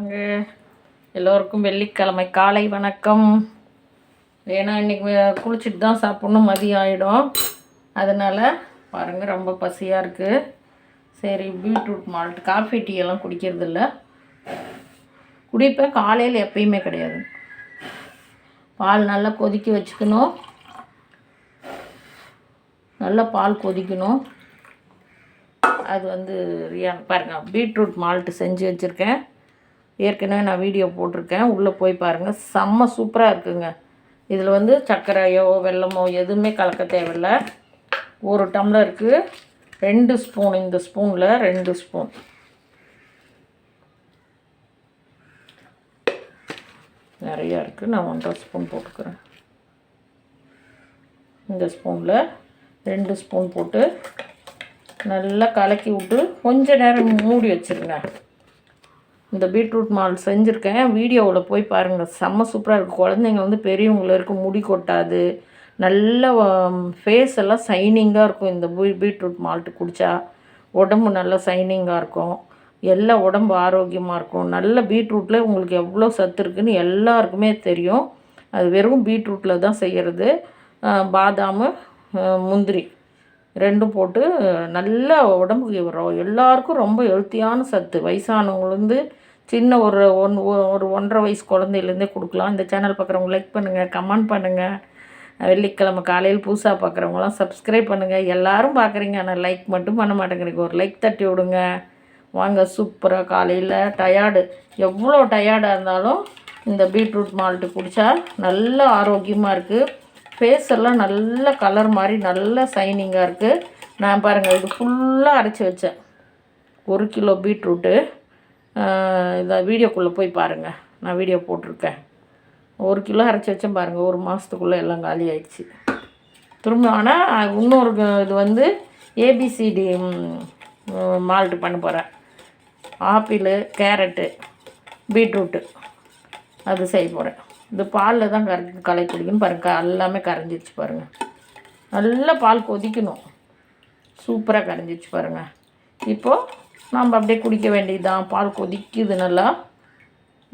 வாங்க. எல்லோருக்கும் வெள்ளிக்கிழமை காலை வணக்கம். ஏன்னா இன்றைக்கி குளிச்சுட்டு தான் சாப்பிட்ணும் மதியம் ஆகிடும் அதனால் பாருங்கள் ரொம்ப பசியாக இருக்குது சரி பீட்ரூட் மால்ட் காஃபி டீ எல்லாம் குடிக்கிறதில்ல குடிப்பேன் காலையில் எப்பயுமே கிடையாது. பால் நல்லா கொதிக்க வச்சுக்கணும். நல்லா பால் கொதிக்கணும். அது வந்து ரியான் பாருங்கள் பீட்ரூட் மால்ட்டு செஞ்சு வச்சுருக்கேன். ஏற்கனவே நான் வீடியோ போட்டிருக்கேன். உள்ளே போய் பாருங்கள் செம்ம சூப்பராக இருக்குங்க. இதில் வந்து சர்க்கரையோ வெல்லமோ எதுவுமே கலக்க தேவையில்லை. ஒரு டம்ளருக்கு ரெண்டு ஸ்பூன் இந்த ஸ்பூனில் ரெண்டு ஸ்பூன். நிறையா இருக்குது நான் ஒன்றரை ஸ்பூன் போட்டுக்கிறேன். இந்த ஸ்பூனில் ரெண்டு ஸ்பூன் போட்டு நல்லா கலக்கி விட்டு கொஞ்ச நேரம் மூடி வச்சுருங்க. இந்த பீட்ரூட் மால் செஞ்சுருக்கேன். வீடியோவில் போய் பாருங்கள் செம்ம சூப்பராக இருக்கும் குழந்தைங்க வந்து பெரியவங்கள இருக்கும் முடி கொட்டாது. நல்ல ஃபேஸ் எல்லாம் சைனிங்காக இருக்கும். இந்த பீ பீட்ரூட் மால்ட்டு குடித்தா உடம்பு நல்லா சைனிங்காக இருக்கும். எல்லா உடம்பு ஆரோக்கியமாக இருக்கும். நல்ல பீட்ரூட்டில் உங்களுக்கு எவ்வளோ சத்து இருக்குதுன்னு எல்லாருக்குமே தெரியும். அது வெறும் பீட்ரூட்டில் தான் செய்கிறது பாதாம் முந்திரி ரெண்டும் போட்டு நல்ல உடம்புக்கு எல்லாருக்கும் ரொம்ப ஹெல்த்தியான சத்து. வயசானவங்கலேருந்து சின்ன ஒரு ஒன் ஒரு ஒன்றரை வயசு குழந்தையிலேருந்தே கொடுக்கலாம். இந்த சேனல் பார்க்குறவங்க லைக் பண்ணுங்கள் கமெண்ட் பண்ணுங்கள் வெள்ளிக்கிழமை காலையில் புதுசாக பார்க்குறவங்களாம் சப்ஸ்கிரைப் பண்ணுங்கள் எல்லோரும் பார்க்குறீங்க ஆனால் லைக் மட்டும் பண்ண மாட்டேங்கிறீங்க. ஒரு லைக் தட்டி விடுங்க. வாங்க சூப்பராக காலையில் டயர்டு எவ்வளோ டயர்டாக இருந்தாலும் இந்த பீட்ரூட் மால்ட்டு குடித்தா நல்ல ஆரோக்கியமாக இருக்குது ஃபேஸ் எல்லாம் நல்ல கலர் மாதிரி நல்ல சைனிங்காக இருக்குது நான் பாருங்கள் இது ஃபுல்லாக அரைச்சி வச்சேன். ஒரு கிலோ பீட்ரூட்டு இந்த வீடியோக்குள்ளே போய் பாருங்கள் நான் வீடியோ போட்டிருக்கேன். ஒரு கிலோ அரைச்சி வச்சேன் பாருங்கள் ஒரு மாதத்துக்குள்ளே எல்லாம் காலி ஆயிடுச்சு. திரும்ப ஆனால் இன்னொரு இது வந்து ஏபிசிடி மால்ட்டு பண்ண போகிறேன் ஆப்பிள் கேரட்டு பீட்ரூட்டு. அது செய்ய போகிறேன் இந்த பாலில் தான் கரைச்சி களை குடிக்கணும். பாருங்கள் எல்லாமே கரைஞ்சிருச்சு பாருங்கள் நல்லா பால் கொதிக்கணும். சூப்பராக கரைஞ்சிருச்சு பாருங்கள் இப்போது நம்ம அப்படியே குடிக்க வேண்டியது தான் பால் கொதிக்குது நல்லா.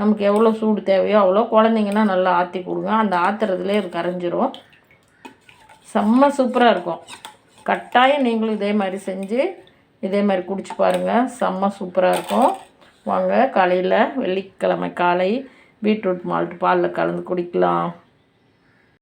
நமக்கு எவ்வளோ சூடு தேவையோ அவ்வளோ குழந்தைங்கன்னா நல்லா ஆற்றி கொடுங்க. அந்த ஆற்றுறதுலே அது கரைஞ்சிரும். செம்ம சூப்பராக இருக்கும். கட்டாயம் நீங்களும் இதே மாதிரி செஞ்சு இதே மாதிரி குடிச்சு பாருங்கள் செம்ம சூப்பராக இருக்கும். வாங்க காலையில் வெள்ளிக்கிழமை காலை பீட்ரூட் மால்ட் பாலில் கலந்து குடிக்கலாம்.